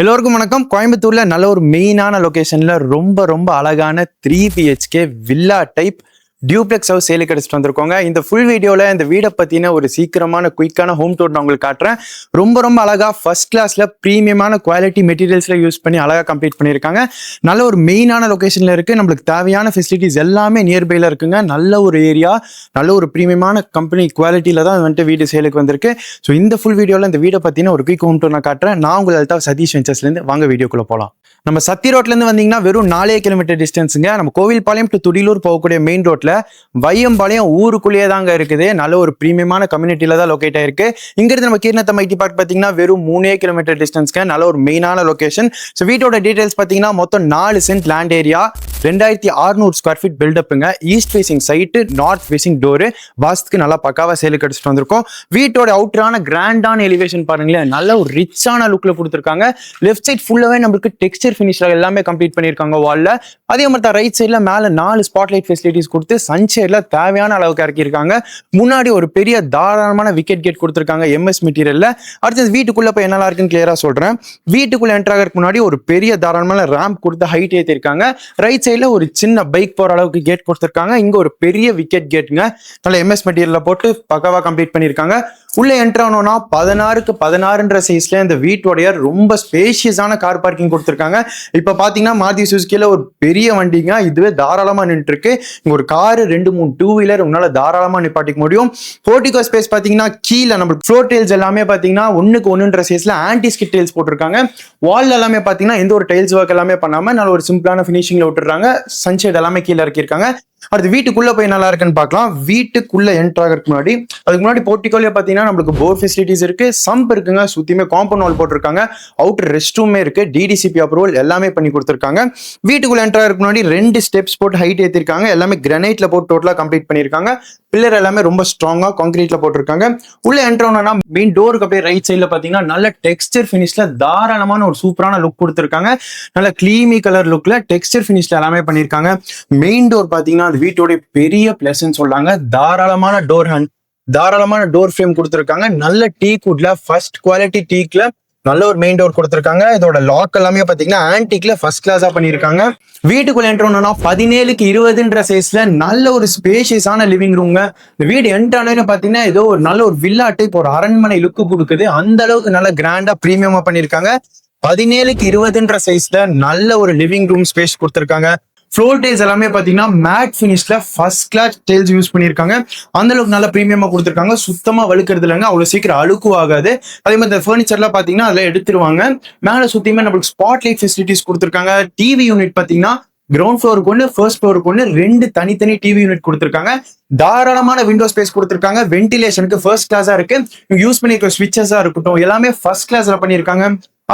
எல்லோருக்கும் வணக்கம். கோயம்புத்தூர்ல நல்ல ஒரு மெயினான லொக்கேஷன்ல ரொம்ப ரொம்ப அழகான three BHK villa type duplex house சேலுக்கு எடுத்துட்டு வந்திருக்கோங்க. இந்த ஃபுல் வீடியோவில் இந்த வீடை பற்றின ஒரு சீக்கிரமான குயிக்கான ஹோம் டூர் நான் உங்களுக்கு காட்டுறேன். ரொம்ப ரொம்ப அழகா ஃபர்ஸ்ட் கிளாஸில் ப்ரீமியமான குவாலிட்டி மெட்டீரியல்ஸில் யூஸ் பண்ணி அழகாக கம்ப்ளீட் பண்ணியிருக்காங்க. நல்ல ஒரு மெயினான லொக்கேஷனில் இருக்குது நம்மளுக்கு தேவையான ஃபெசிலிட்டிஸ் எல்லாமே நியர்பையில் இருக்குங்க. நல்ல ஒரு ஏரியா நல்ல ஒரு ப்ரீமியமான கம்பெனி குவாலிட்டியில் தான் வந்துட்டு வீடு சேலுக்கு வந்திருக்கு. ஸோ இந்த ஃபுல் வீடியோவில் இந்த வீடை பற்றின ஒரு குயிக் ஹோம் டூர் நான் காட்டுறேன். நான் உங்கள் அல்தா சதீஷ் வெஞ்சர்ஸ்லேருந்து வாங்க வீடியோக்குள்ளே போகலாம் நம்ம சத்தி ரோட்லேருந்து வந்தீங்கன்னா வெறும் நாலே கிலோமீட்டர் டிஸ்டன்ஸுங்க நம்ம கோவில்பாளையம் டு துடிலூர் போகக்கூடிய மெயின் ரோட்டில் ரோட்ல வையம்பாளையம் ஊருக்குள்ளேயே தாங்க இருக்குது. நல்ல ஒரு ப்ரீமியமான கம்யூனிட்டியில தான் லொக்கேட் ஆயிருக்கு. இங்கிருந்து நம்ம கீர்ணத்தம் ஐடி பார்க் பார்த்தீங்கன்னா வெறும் மூணே கிலோமீட்டர் டிஸ்டன்ஸ்க்கு நல்ல ஒரு மெயினான லொகேஷன் ஸோ வீட்டோட டீடைல்ஸ் பார்த்தீங்கன்னா மொத்தம் நாலு சென்ட் லேண்ட் ஏரியா ரெண்டாயிரத்தி அறுநூறு square feet பில்டப்புங்க east facing site north facing door வாஸ்துக்கு நல்லா பக்காவாக சேலுக்கு எடுத்துட்டு வந்திருக்கோம். வீட்டோட அவுட்டரான கிராண்டான எலிவேஷன் பாருங்களேன். நல்ல ஒரு ரிச்சான லுக்ல கொடுத்துருக்காங்க. லெஃப்ட் சைட் ஃபுல்லாவே நம்மளுக்கு டெக்ஸ்டர் ஃபினிஷில் எல்லாமே கம்ப்ளீட் பண்ணியிருக்காங்க வாலில் அதே மாதிரி தான் ரைட் சைடில் மேல நாலு ஸ்பாட்லைட் ஃபெசிலிட்டிஸ் கொடுத்து சன்ஷேட்ல தேவையான அளவுக்கு இறக்கியிருக்காங்க. முன்னாடி ஒரு பெரிய தாராளமான விக்கெட் கேட் கொடுத்துருக்காங்க எம்எஸ் மெட்டீரியல்ல அடுத்தது வீட்டுக்குள்ள போய் என்னலாம் இருக்குன்னு கிளியரா சொல்றேன். வீட்டுக்குள்ள என்டர் ஆகிறதுக்கு முன்னாடி ஒரு பெரிய தாராளமான ரேம்ப் கொடுத்து ஹைட் ஏற்றிருக்காங்க ரைட் சைட்ல ஒரு சின்ன பைக் போற அளவுக்கு கேட் கொடுத்துருக்காங்க. இங்க ஒரு பெரிய விக்கெட் கேட்டுங்க நல்ல எம்எஸ் மெட்டீரியல்ல போட்டு பக்கவா கம்ப்ளீட் பண்ணியிருக்காங்க. உள்ள என்ட்ரு ஆனோம்னா பதினாறுக்கு பதினாறுன்ற சைஸ்ல இந்த வீட்டோடைய ரொம்ப ஸ்பேஷியஸான கார் பார்க்கிங் கொடுத்துருக்காங்க. இப்ப பாத்தீங்கன்னா மாருதி சுசுக்கில ஒரு பெரிய வண்டிங்க. இதுவே தாராளமா நின்றுட்டு இருக்கு இங்க ஒரு கார் ரெண்டு மூணு டூ வீலர் உன்னால தாராளமா நிப்பாட்டிக்க முடியும். போர்டிகோ ஸ்பேஸ் பாத்தீங்கன்னா கீழே நம்மளுக்கு ஃப்ளோர் டைல்ஸ் எல்லாமே பாத்தீங்கன்னா ஒண்ணுக்கு ஒன்னுன்ற சைஸ்ல ஆன்டி ஸ்கிட் டைல்ஸ் போட்டிருக்காங்க. வால் எல்லாமே பாத்தீங்கன்னா எந்த ஒரு டைல்ஸ் ஒர்க் எல்லாமே பண்ணாம நல்ல ஒரு சிம்பிளான ஃபினிஷிங்ல விட்டுறாங்க சன்ஷேட் எல்லாமே கீழே இறக்கியிருக்காங்க. அடுத்து வீட்டுக்குள்ள போய் நல்லா இருக்குன்னு பார்க்கலாம். வீட்டுக்குள்ள என்ட்ரு ஆகிறதுக்கு முன்னாடி அதுக்கு முன்னாடி போர்ட்டிகோலியா பாத்தீங்கன்னா நம்மளுக்கு போர் ஃபெசிலிட்டிஸ் இருக்கு. சம்ப் இருக்குங்க சுத்தியுமே காம்பவுண்ட் வால் போட்டிருக்காங்க. அவுட்டர் ரெஸ்ட் ரூமே இருக்கு. டிடிசிபி அப்ரூவல் எல்லாமே பண்ணி கொடுத்துருக்காங்க. வீட்டுக்குள்ள என்ட்ரு ஆகிறதுக்கு முன்னாடி ரெண்டு ஸ்டெப்ஸ் போட்டு ஹைட் ஏற்றிருக்காங்க எல்லாமே கிரனைட்ல போட்டு டோட்டலா கம்ப்ளீட் பண்ணியிருக்காங்க பில்லர் எல்லாமே ரொம்ப ஸ்ட்ராங்கா காங்கிரீட்ல போட்டிருக்காங்க. உள்ள என்டர் மெயின் டோருக்கு அப்படியே ரைட் சைட்ல பாத்தீங்கன்னா நல்ல டெக்ஸ்டர் ஃபினிஷ்ல தாராளமான ஒரு சூப்பரான லுக் கொடுத்துருக்காங்க. நல்ல கிளீமி கலர் லுக்ல டெக்ஸ்டர் ஃபினிஷ்ல எல்லாமே பண்ணியிருக்காங்க மெயின் டோர் பாத்தீங்கன்னா அந்த வீட்டோடைய பெரிய பிளஸ்ன்னு சொல்றாங்க தாராளமான டோர் ஹேண்ட் தாராளமான டோர் ஃப்ரேம் கொடுத்துருக்காங்க. நல்ல டீ குட்ல ஃபர்ஸ்ட் குவாலிட்டி டீக்ல நல்ல ஒரு மெயின் டோர் கொடுத்துருக்காங்க. இதோட லாக் எல்லாமே பாத்தீங்கன்னா ஆன்டிக்ல ஃபர்ஸ்ட் கிளாஸா பண்ணியிருக்காங்க. வீட்டுக்குள்ள என்ட்ரோனா பதினேழுக்கு இருபதுன்ற சைஸ்ல நல்ல ஒரு ஸ்பேஷியஸான லிவிங் ரூம்ங்க இந்த வீடு என்ட்ரானு பாத்தீங்கன்னா ஏதோ ஒரு நல்ல ஒரு வில்லா டைப் ஒரு அரண்மனை லுக்கு கொடுக்குது. அந்த அளவுக்கு நல்ல கிராண்டா பிரீமியமா பண்ணிருக்காங்க பதினேழுக்கு இருபதுன்ற சைஸ்ல நல்ல ஒரு லிவிங் ரூம் ஸ்பேஸ் கொடுத்துருக்காங்க. ஃப்ளோர் டைல்ஸ் எல்லாமே பார்த்தீங்கன்னா மேட் ஃபினிஷ்ல ஃபர்ஸ்ட் கிளாஸ் டைல்ஸ் யூஸ் பண்ணியிருக்காங்க. அந்த அளவுக்கு நல்ல ப்ரீமியமாக கொடுத்துருக்காங்க. சுத்தமாக வழுக்கிறது இல்லைங்க அவ்வளோ சீக்கிரம் அழுக்கு ஆகாது அதே மாதிரி இந்த ஃபர்னிச்சர்லாம் பார்த்தீங்கன்னா அதில் எடுத்துருவாங்க. மேலே சுற்றியுமே நம்மளுக்கு ஸ்பாட் லைட் ஃபெசிலிட்டிஸ் கொடுத்துருக்காங்க. டிவி யூனிட் பார்த்தீங்கன்னா கிரவுண்ட் ஃப்ளோருக்கு ஒன்று ஃபர்ஸ்ட் ஃப்ளோருக்கு ஒன்று ரெண்டு தனித்தனி டிவி யூனிட் கொடுத்துருக்காங்க. தாராளமான விண்டோ ஸ்பேஸ் கொடுத்துருக்காங்க. வென்டிலேஷனுக்கு ஃபர்ஸ்ட் கிளாஸாக இருக்கு. யூஸ் பண்ணிருக்க ஸ்விட்சஸாக இருக்கட்டும். எல்லாமே ஃபர்ஸ்ட் கிளாஸில் பண்ணியிருக்காங்க.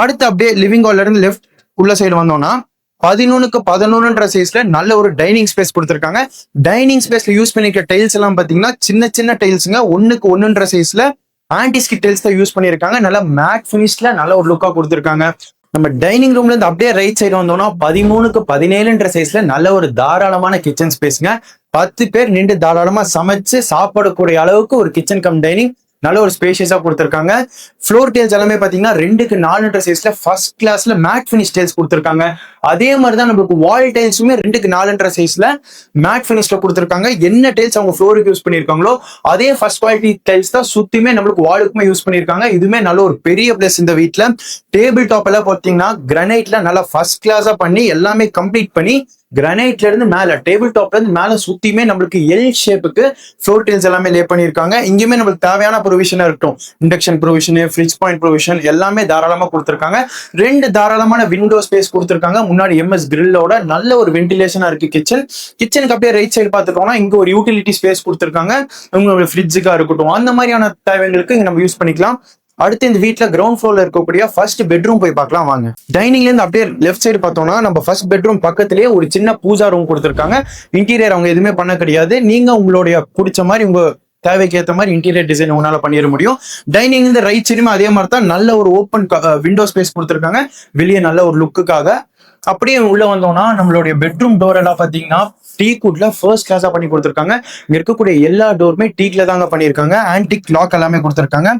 அடுத்து அப்படியே லிவிங் ஹால்ல இருந்து லெஃப்ட் உள்ள சைடு வந்தோம்னா பதினொன்னுக்கு பதினொன்றுன்ற சைஸ்ல நல்ல ஒரு டைனிங் ஸ்பேஸ் கொடுத்துருக்காங்க. டைனிங் ஸ்பேஸ்ல யூஸ் பண்ணிருக்க டைல்ஸ் எல்லாம் பாத்தீங்கன்னா சின்ன சின்ன டைல்ஸுங்க ஒன்னுக்கு ஒன்னுன்ற சைஸ்ல ஆன்டிஸ்கி டைல்ஸ் தான் யூஸ் பண்ணிருக்காங்க. நல்ல மேட் ஃபினிஷ்ல நல்ல ஒரு லுக்கா கொடுத்துருக்காங்க. நம்ம டைனிங் ரூம்ல இருந்து அப்படியே ரைட் சைடு வந்தோம்னா பதிமூணுக்கு பதினேழுன்ற சைஸ்ல நல்ல ஒரு தாராளமான கிச்சன் ஸ்பேஸ்ங்க பத்து பேர் நின்று தாராளமா சமைச்சு சாப்பிடக்கூடிய அளவுக்கு ஒரு கிச்சன் கம் டைனிங் நல்ல ஒரு ஸ்பேஷியஸாக கொடுத்துருக்காங்க. ஃப்ளோர் டேல்ஸ் எல்லாமே பார்த்தீங்கன்னா ரெண்டுக்கு நாலுன்ற சைஸ்ல ஃபர்ஸ்ட் கிளாஸ்ல மேட் ஃபினிஷ் டேல்ஸ் கொடுத்துருக்காங்க. அதே மாதிரி தான் நம்மளுக்கு வால் டைல்ஸுமே ரெண்டுக்கு நாலுன்ற சைஸ்ல மேட் ஃபினிஷ்ல கொடுத்துருக்காங்க. என்ன டைல்ஸ் அவங்க ஃப்ளோருக்கு யூஸ் பண்ணியிருக்காங்களோ அதே ஃபர்ஸ்ட் குவாலிட்டி டைல்ஸ் தான் சுத்தியுமே நம்மளுக்கு வாலுக்குமே யூஸ் பண்ணியிருக்காங்க. இதுவுமே நல்ல ஒரு பெரிய பிளஸ் இந்த வீட்டில் டேபிள் டாப் எல்லாம் பார்த்தீங்கன்னா கிரனைட்ல நல்லா ஃபர்ஸ்ட் கிளாஸாக பண்ணி எல்லாமே கம்ப்ளீட் பண்ணி கிரனைட்ல இருந்து மேல டேபிள் டாப்ல இருந்து மேல சுத்தியுமே நம்மளுக்கு எல் ஷேப்புக்கு ஃப்ளோர் டைல்ஸ் எல்லாமே லே பண்ணியிருக்காங்க. இங்கேயுமே நம்மளுக்கு தேவையான ப்ரொவிஷனா இருக்கட்டும். Induction provision fridge point provision எல்லாமே தாராளமா கொடுத்துருக்காங்க. ரெண்டு தாராளமான விண்டோ ஸ்பேஸ் கொடுத்துருக்காங்க. முன்னாடி எம்எஸ் கிரில்லோட நல்ல ஒரு வென்டிலேஷனா இருக்கு கிச்சன் கிச்சனுக்கு அப்படியே ரைட் சைடு பார்த்துட்டோம்னா இங்க ஒரு யூட்டிலிட்டி ஸ்பேஸ் கொடுத்துருக்காங்க. உங்களோட ஃப்ரிட்ஜுக்கா இருக்கட்டும். அந்த மாதிரியான தேவைகளுக்கு இங்க நம்ம யூஸ் பண்ணிக்கலாம். அடுத்து இந்த வீட்டில் கிரவுண்ட் ஃப்ளோர்ல இருக்கக்கூடிய ஃபர்ஸ்ட் பெட்ரூம் போய் பார்க்கலாம் வாங்க. டைனிங்லேருந்து அப்படியே லெஃப்ட் சைடு பார்த்தோம்னா நம்ம ஃபர்ஸ்ட் பெட்ரூம் பக்கத்துலேயே ஒரு சின்ன பூஜா ரூம் கொடுத்துருக்காங்க. இன்டீரியர் அவங்க எதுவுமே பண்ண கிடையாது. நீங்க உங்களுடைய பிடிச்ச மாதிரி உங்க தேவைக்கு ஏற்ற மாதிரி இன்டீரியர் டிசைன் உங்களால் பண்ணிட முடியும். டைனிங் இந்த ரைட் சைடுமே அதே மாதிரி தான் நல்ல ஒரு ஓப்பன் விண்டோ ஸ்பேஸ் கொடுத்துருக்காங்க. வெளியே நல்ல ஒரு லுக்குக்காக அப்படியே உள்ள வந்தோம்னா நம்மளுடைய பெட்ரூம் டோர் எல்லாம் பாத்தீங்கன்னா டீ குட்ல ஃபர்ஸ்ட் கிளாஸா பண்ணி கொடுத்துருக்காங்க. இங்க இருக்கக்கூடிய எல்லா டோருமே டீக்ல தாங்க பண்ணியிருக்காங்க. ஆன்டிக் லாக் எல்லாமே கொடுத்துருக்காங்க.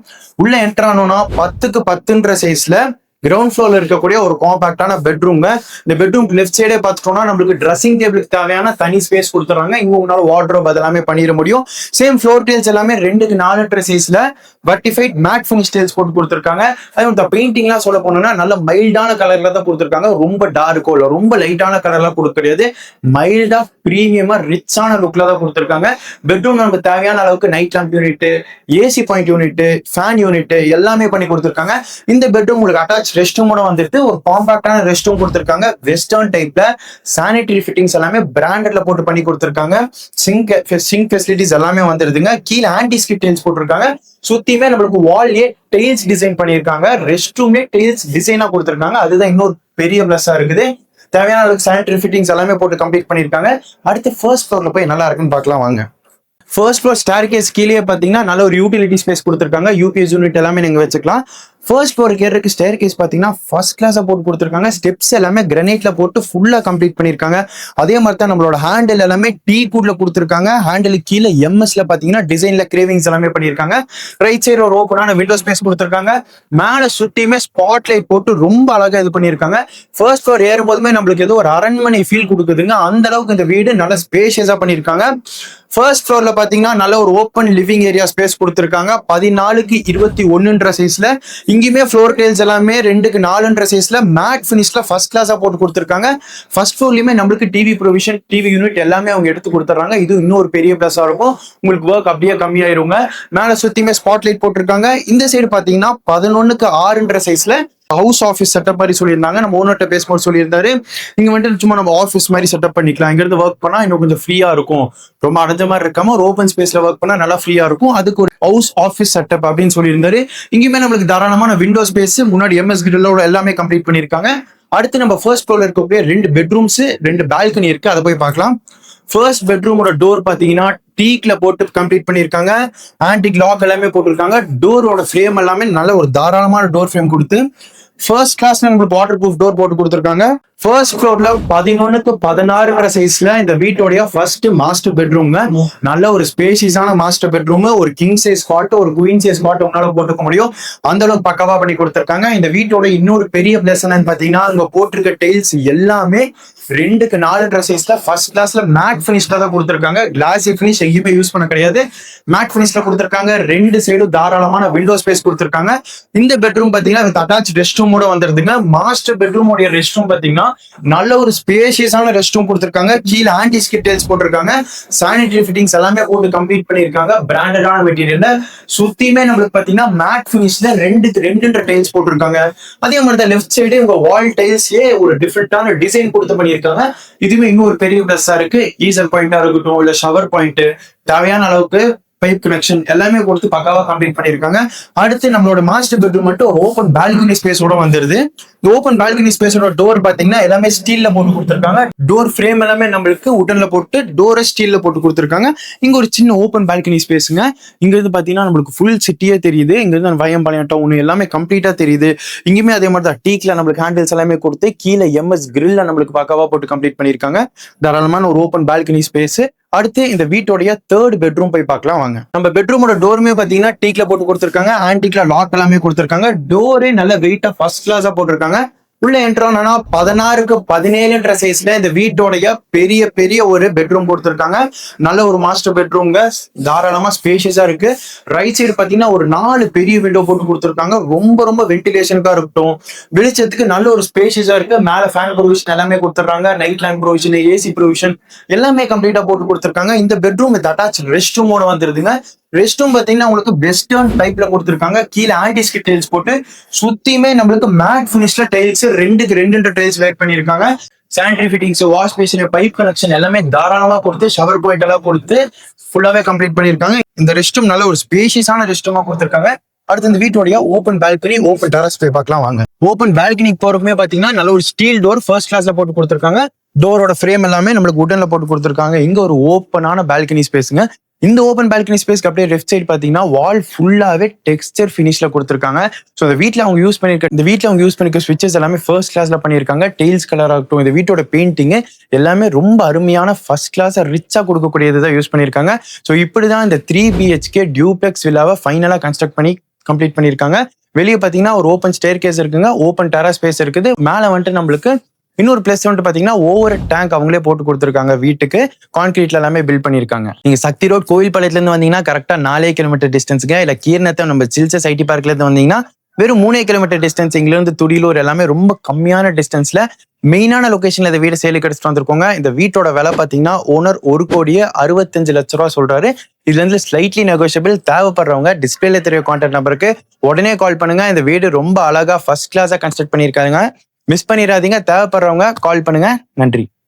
உள்ள என்டர் ஆனோம்னா பத்துக்கு பத்துன்ற சைஸ்ல கிரவுண்ட் ஃப்ளோர்ல இருக்கக்கூடிய ஒரு காம்பாக்டான பெட்ரூம்ங்க இந்த பெட்ரூம் லெஃப்ட் சைடே பார்த்துட்டோம்னா நம்மளுக்கு ட்ரெஸ்ஸிங் டேபிளுக்கு தேவையான தனி ஸ்பேஸ் கொடுத்துறாங்க இங்க உங்களால வார்ட்ரோப் அதெல்லாமே பண்ணிட முடியும். சேம் ஃப்ளோர் டேல்ஸ் எல்லாமே ரெண்டுக்கு நாலு சைஸ்ல வர்டிஃபைட் மேட் ஃபினிஷ் டேல்ஸ் போட்டு கொடுத்துருக்காங்க. அதே பெயிண்டிங் பெயிண்டிங்லாம் சொல்ல போனோம்னா நல்ல மைல்டான கலர்ல தான் கொடுத்துருக்காங்க. ரொம்ப டார்க்கோ இல்லை ரொம்ப லைட்டான கலர்லாம் கொடுக்க கிடையாது மைல்டா ப்ரீமியமா ரிச்சான லுக்ல தான் கொடுத்துருக்காங்க. பெட்ரூம் நமக்கு தேவையான அளவுக்கு night lamp unit AC point unit fan unit எல்லாமே பண்ணி கொடுத்துருக்காங்க. இந்த பெட்ரூம் உங்களுக்கு அட்டாச் ரெஸ்ட் ரூமோட வந்துட்டு ஒரு காம்பாக்டான ரெஸ்ட் ரூம் கொடுத்துருக்காங்க. வெஸ்டர்ன் டைப்ல சானிட்டரி ஃபிட்டிங்ஸ் எல்லாமே பிராண்டட்ல போட்டு பண்ணி கொடுத்துருக்காங்க. சிங்க் சிங்க் ஃபெசிலிட்டிஸ் எல்லாமே வந்துருதுங்க. கீழே ஆன்டி ஸ்கிப் டைல்ஸ் போட்டிருக்காங்க. சுத்தியுமே நம்மளுக்கு வால்லே டெய்ல்ஸ் டிசைன் பண்ணியிருக்காங்க. ரெஸ்ட் ரூமே டெய்ல்ஸ் டிசைனா கொடுத்துருக்காங்க. அதுதான் இன்னொரு பெரிய பிளஸ்ஸா இருக்குது. தேவையான அளவுக்கு சானிடரி ஃபிட்டிங்ஸ் எல்லாமே போட்டு கம்ப்ளீட் பண்ணியிருக்காங்க. அடுத்து ஃபர்ஸ்ட் ஃப்ளோர்ல போய் நல்லா இருக்குன்னு பார்க்கலாம் வாங்க. ஃபர்ஸ்ட் ஃப்ளோர் ஸ்டார் கேஸ் கீழே பார்த்தீங்கன்னா நல்ல ஒரு யூட்டிலிட்டி ஸ்பேஸ் கொடுத்துருக்காங்க. யூபிஎஸ் யூனிட் எல்லாமே நீங்கள் வச்சுக்கலாம். ஃபர்ஸ்ட் ஃபோர் ஏறதுக்கு ஸ்டேர் கேஸ் பார்த்தீங்கன்னா ஃபர்ஸ்ட் கிளாஸாக போட்டு கொடுத்துருக்காங்க. ஸ்டெப்ஸ் எல்லாமே கிரனைட்ல போட்டு ஃபுல்லாக கம்ப்ளீட் பண்ணியிருக்காங்க. அதே மாதிரி தான் நம்மளோட ஹேண்டில் எல்லாமே டீ கூட்ல கொடுத்துருக்காங்க. ஹேண்டிலுக்கு கீழே எம்எஸ்ல பார்த்தீங்கன்னா டிசைன்ல கிரேவிங்ஸ் எல்லாமே பண்ணியிருக்காங்க. ரைட் சைடு ஒரு ஓப்பனான விண்டோ ஸ்பேஸ் கொடுத்துருக்காங்க. மேலே சுற்றியுமே ஸ்பாட் லைட் போட்டு ரொம்ப அழகாக இது பண்ணியிருக்காங்க. ஃபர்ஸ்ட் ஃப்ளோர் ஏறும்போதுமே நம்மளுக்கு ஏதோ ஒரு அரண்மனை ஃபீல் கொடுக்குதுங்க. அந்த அளவுக்கு இந்த வீடு நல்ல ஸ்பேஷியஸாக பண்ணியிருக்காங்க. ஃபர்ஸ்ட் ஃப்ளோர்ல பாத்தீங்கன்னா நல்ல ஒரு ஓப்பன் லிவிங் ஏரியா ஸ்பேஸ் கொடுத்துருக்காங்க. பதினாலுக்கு இருபத்தி ஒன்னுன்ற சைஸ்ல இங்கேயுமே ஃப்ளோர் டைல்ஸ் எல்லாமே ரெண்டுக்கு நாலுன்ற சைஸ்ல மேட் ஃபினிஷ்ல ஃபர்ஸ்ட் கிளாஸா போட்டு கொடுத்துருக்காங்க. ஃபர்ஸ்ட் ஃப்ளோர்லயுமே நம்மளுக்கு டிவி ப்ரொவிஷன் டிவி யூனிட் எல்லாமே அவங்க எடுத்து கொடுத்துறாங்க இது இன்னும் ஒரு பெரிய பிளஸா இருக்கும். உங்களுக்கு ஒர்க் அப்படியே கம்மியாயிருங்க. மேல சுத்தியுமே ஸ்பாட் லைட் போட்டிருக்காங்க. இந்த சைடு பாத்தீங்கன்னா பதினொன்னுக்கு ஆறுன்ற சைஸ்ல ஹவுஸ் ஆஃபீஸ் செட்டப் மாதிரி சொல்லியிருந்தாங்க. நம்ம ஓனர்கிட்ட பேசும்போது சொல்லியிருந்தாரு. இங்க வந்துட்டு சும்மா நம்ம ஆஃபீஸ் மாதிரி செட்டப் பண்ணிக்கலாம். இங்க இருந்து ஒர்க் பண்ணா இன்னும் கொஞ்சம் ஃப்ரீயா இருக்கும். ரொம்ப அடைஞ்ச மாதிரி இருக்காம ஒரு ஓப்பன் ஸ்பேஸ்ல ஒர்க் பண்ணா நல்லா ஃப்ரீயா இருக்கும். அதுக்கு ஒரு ஹவுஸ் ஆஃபீஸ் செட்டப் அப்படின்னு சொல்லியிருந்தாரு. இங்கேயுமே நம்மளுக்கு தாராளமான விண்டோ ஸ்பேஸ் முன்னாடி எம்எஸ் கிரில்லோட எல்லாமே கம்ப்ளீட் பண்ணியிருக்காங்க. அடுத்து நம்ம ஃபர்ஸ்ட் ஃப்ளோர்ல இருக்கக்கூடிய ரெண்டு பெட்ரூம்ஸ் ரெண்டு பால்கனி இருக்கு. அதை போய் பார்க்கலாம். ஃபர்ஸ்ட் பெட்ரூமோட டோர் பாத்தீங்கன்னா டீக்ல போட்டு கம்ப்ளீட் பண்ணியிருக்காங்க. ஆன்டிக் லாக் எல்லாமே போட்டிருக்காங்க. டோரோட ஃப்ரேம் எல்லாமே நல்ல ஒரு தாராளமான டோர் ஃப்ரேம் கொடுத்து ஃபர்ஸ்ட் கிளாஸ் உங்களுக்கு வாட்டர் ப்ரூஃப் டோர் போட்டு கொடுத்துருக்காங்க. ஃபர்ஸ்ட் ஃப்ளோர்ல பதினொன்னுக்கு பதினாறுங்கிற சைஸ்ல இந்த வீட்டோடைய ஃபர்ஸ்ட் மாஸ்டர் பெட்ரூம்ங்க நல்ல ஒரு ஸ்பேசியஸான மாஸ்டர் பெட்ரூம் ஒரு கிங் சைஸ் காட் ஒரு குயின் சைஸ் காட் உங்களால போட்டுக்க முடியும். அந்த அளவுக்கு பக்கவா பண்ணி கொடுத்துருக்காங்க. இந்த வீட்டோட இன்னொரு பெரிய பிளஸ் என்னன்னு பாத்தீங்கன்னா அங்க போட்டிருக்க டைல்ஸ் எல்லாமே ரெண்டுக்கு நாலு சைஸ்ல ஃபர்ஸ்ட் கிளாஸ்ல மேட் ஃபினிஷ்ல தான் கொடுத்துருக்காங்க. கிளாசி ஃபினிஷ் எங்கேயுமே யூஸ் பண்ண கிடையாது. மேட் ஃபினிஷ்ல கொடுத்துருக்காங்க. ரெண்டு சைடும் தாராளமான விண்டோ ஸ்பேஸ் கொடுத்துருக்காங்க. இந்த பெட்ரூம் பாத்தீங்கன்னா வித் அட்டாச் ரெஸ்ட் ரூமோட வந்துருதுங்க மாஸ்டர் பெட்ரூமோட ரெஸ்ட் ரூம் பாத்தீங்கன்னா நல்ல ஒரு ஸ்பேஷியஸான ரெஸ்ட் ரூம் கொடுத்துருக்காங்க. கீழே ஆன்டி ஸ்கிட் டைல்ஸ் போட்டிருக்காங்க. சானிடரி ஃபிட்டிங்ஸ் எல்லாமே போட்டு கம்ப்ளீட் பண்ணிருக்காங்க பிராண்டடான மெட்டீரியல்ல சுத்தியுமே நம்மளுக்கு பாத்தீங்கன்னா மேட் ஃபினிஷ்ல ரெண்டு ரெண்டுன்ற டைல்ஸ் போட்டிருக்காங்க. அதே மாதிரி தான் லெஃப்ட் சைடு உங்க வால் டைல்ஸ்லயே ஒரு டிஃப்ரெண்டான டிசைன் கொடுத்து சொல்லியிருக்காங்க. இதுவுமே இன்னும் ஒரு பெரிய பிளஸ்ஸா இருக்கு. ஈசல் பாயிண்டா இருக்கட்டும் இல்ல ஷவர் பாயிண்ட் தேவையான அளவுக்கு பைப் கனெக்ஷன் எல்லாமே கொடுத்து பக்காவா கம்ப்ளீட் பண்ணிருக்காங்க அடுத்து நம்மளோட மாஸ்டர் பெட்ரூம் மட்டும் ஒரு ஓப்பன் பால்கனி ஸ்பேஸோட வந்துருது. இந்த ஓப்பன் பால்கனி ஸ்பேஸோட டோர் பாத்தீங்கன்னா எல்லாமே ஸ்டீல்ல போட்டு கொடுத்துருக்காங்க. டோர் ஃப்ரேம் எல்லாமே நம்மளுக்கு உடன்ல போட்டு டோரை ஸ்டீல்ல போட்டு கொடுத்துருக்காங்க. இங்க ஒரு சின்ன ஓப்பன் பால்கனி ஸ்பேஸுங்க இங்க இருந்து பாத்தீங்கன்னா நம்மளுக்கு ஃபுல் சிட்டியே தெரியுது. இங்க இருந்து வயம்பாளையம் டவுன் எல்லாமே கம்ப்ளீட்டா தெரியுது. இங்கேயுமே அதே மாதிரி தான் டீக்ல நம்மளுக்கு ஹேண்டில்ஸ் எல்லாமே கொடுத்து கீழே எம்எஸ் கிரில்ல நம்மளுக்கு பக்காவா போட்டு கம்ப்ளீட் பண்ணிருக்காங்க தாராளமான ஒரு ஓப்பன் பால்கனி ஸ்பேஸ் அடுத்து இந்த வீட்டோடைய தேர்ட் பெட்ரூம் போய் பார்க்கலாம் வாங்க. நம்ம பெட்ரூமோட டோருமே பாத்தீங்கன்னா டீக்ல போட்டு கொடுத்துருக்காங்க ஆன்டிக்ல லாக் எல்லாமே கொடுத்துருக்காங்க. டோரே நல்ல வெயிட்டா ஃபர்ஸ்ட் கிளாஸா போட்டிருக்காங்க. உள்ள என்ட்ரோனா பதினாறுக்கு பதினேழுன்ற சைஸ்ல இந்த வீட்டோடைய பெரிய பெரிய ஒரு பெட்ரூம் கொடுத்துருக்காங்க. நல்ல ஒரு மாஸ்டர் பெட்ரூம்ங்க தாராளமா ஸ்பேஷியஸா இருக்கு. ரைட் சைடு பாத்தீங்கன்னா ஒரு நாலு பெரிய விண்டோ போட்டு கொடுத்துருக்காங்க. ரொம்ப ரொம்ப வென்டிலேஷனுக்கா இருக்கட்டும். வெளிச்சத்துக்கு நல்ல ஒரு ஸ்பேஷியஸா இருக்கு. மேல ஃபேன் ப்ரொவிஷன் எல்லாமே கொடுத்துருக்காங்க. Night lamp provision AC provision எல்லாமே கம்ப்ளீட்டா போட்டு கொடுத்துருக்காங்க. இந்த பெட்ரூம் வித் அட்டாச் ரெஸ்ட் ரூமோட வந்துருதுங்க. ரெஸ்ட் ரூம் பாத்தீங்கன்னா உங்களுக்கு வெஸ்டர்ன் டைப்ல கொடுத்துருக்காங்க. கீழே ஆன்டிஸ்கிட் டைல்ஸ் போட்டு சுத்தியுமே நம்மளுக்கு மேட் ஃபினிஷ்ல டைல்ஸ் ரெண்டுக்கு ரெண்டு டைல்ஸ் வேட் பண்ணிருக்காங்க sanitary fittings wash basin pipe connection எல்லாமே தாராளமா கொடுத்து ஷவர் பாயிண்ட் எல்லாம் கொடுத்து ஃபுல்லாவே கம்ப்ளீட் பண்ணிருக்காங்க இந்த ரெஸ்ட் ரூம் நல்ல ஒரு ஸ்பேஷியஸான ரெஸ்ட் ரூமா கொடுத்துருக்காங்க. அடுத்து இந்த வீட்டோடைய ஓப்பன் பால்கனி ஓப்பன் டெரஸ் போய் பார்க்கலாம் வாங்க. ஓப்பன் பால்கனிக்கு போறப்பமே பாத்தீங்கன்னா நல்ல ஒரு ஸ்டீல் டோர் ஃபர்ஸ்ட் கிளாஸ்ல போட்டு கொடுத்துருக்காங்க. டோரோட ஃப்ரேம் எல்லாமே நம்மளுக்கு உடன்ல போட்டு கொடுத்துருக்காங்க. இங்க ஒரு ஓப்பனான பால்கனி ஸ்பேஸுங்க இந்த ஓப்பன் பால்கனி ஸ்பேஸ்க்கு அப்படியே லெஃப்ட் சைடு பார்த்தீங்கன்னா வால் ஃபுல்லாகவே டெக்ஸ்டர் ஃபினிஷ்ல கொடுத்துருக்காங்க. ஸோ இந்த வீட்டில் அவங்க யூஸ் பண்ணியிருக்க இந்த வீட்டில் அவங்க யூஸ் பண்ணிருக்க ஸ்விட்சஸ் எல்லாமே ஃபர்ஸ்ட் கிளாஸில் பண்ணியிருக்காங்க டெய்ல்ஸ் கலர் ஆகட்டும் இந்த வீட்டோட பெயிண்டிங்கு எல்லாமே ரொம்ப அருமையான ஃபர்ஸ்ட் கிளாஸாக ரிச்சாக கொடுக்கக்கூடியது தான் யூஸ் பண்ணியிருக்காங்க ஸோ இப்படி தான் இந்த த்ரீ பிஹெச்கே டியூப்ளெக்ஸ் வில்லாவை ஃபைனலாக கன்ஸ்ட்ரக்ட் பண்ணி கம்ப்ளீட் பண்ணியிருக்காங்க வெளியே பார்த்தீங்கன்னா ஒரு ஓப்பன் ஸ்டேர் கேஸ் இருக்குங்க. ஓப்பன் டெரா ஸ்பேஸ் இருக்குது. மேலே வந்துட்டு நம்மளுக்கு இன்னொரு பிளஸ் வந்துட்டு பாத்தீங்கன்னா ஓவர் டேங்க் அவங்களே போட்டு கொடுத்துருக்காங்க வீட்டுக்கு. கான்கிரீட்ல எல்லாமே பில்ட் பண்ணிருக்காங்க நீங்க சக்தி ரோட் கோயில் பாளையத்துல இருந்து வந்தீங்கன்னா கரெக்டா நாலே கிலோமீட்டர் டிஸ்டன்ஸுங்க இல்ல கீர்ணத்தம் நம்ம சில்சஸ் ஐடி பார்க்ல இருந்து வந்தீங்கன்னா வெறும் மூணே கிலோமீட்டர் டிஸ்டன்ஸ் இங்கிலிருந்து இருந்து துடிலூர் எல்லாமே ரொம்ப கம்மியான டிஸ்டன்ஸ்ல மெயினான லொகேஷன்ல இந்த வீடு சேலுக்கு எடுத்துட்டு வந்திருக்கோங்க. இந்த வீட்டோட விலை பாத்தீங்கன்னா ஓனர் ஒரு கோடியே அறுபத்தஞ்சு லட்ச ரூபா சொல்றாரு. இதுல இருந்து ஸ்லைட்லி நெகோஷியபிள் தேவைப்படுறவங்க டிஸ்பிளேல தெரிய கான்டாக்ட் நம்பருக்கு உடனே கால் பண்ணுங்க. இந்த வீடு ரொம்ப அழகா ஃபர்ஸ்ட் கிளாஸா கன்ஸ்ட்ரக்ட் பண்ணியிருக்காங்க. மிஸ் பண்ணிடாதீங்க. தேவைப்படுறவங்க கால் பண்ணுங்க. நன்றி.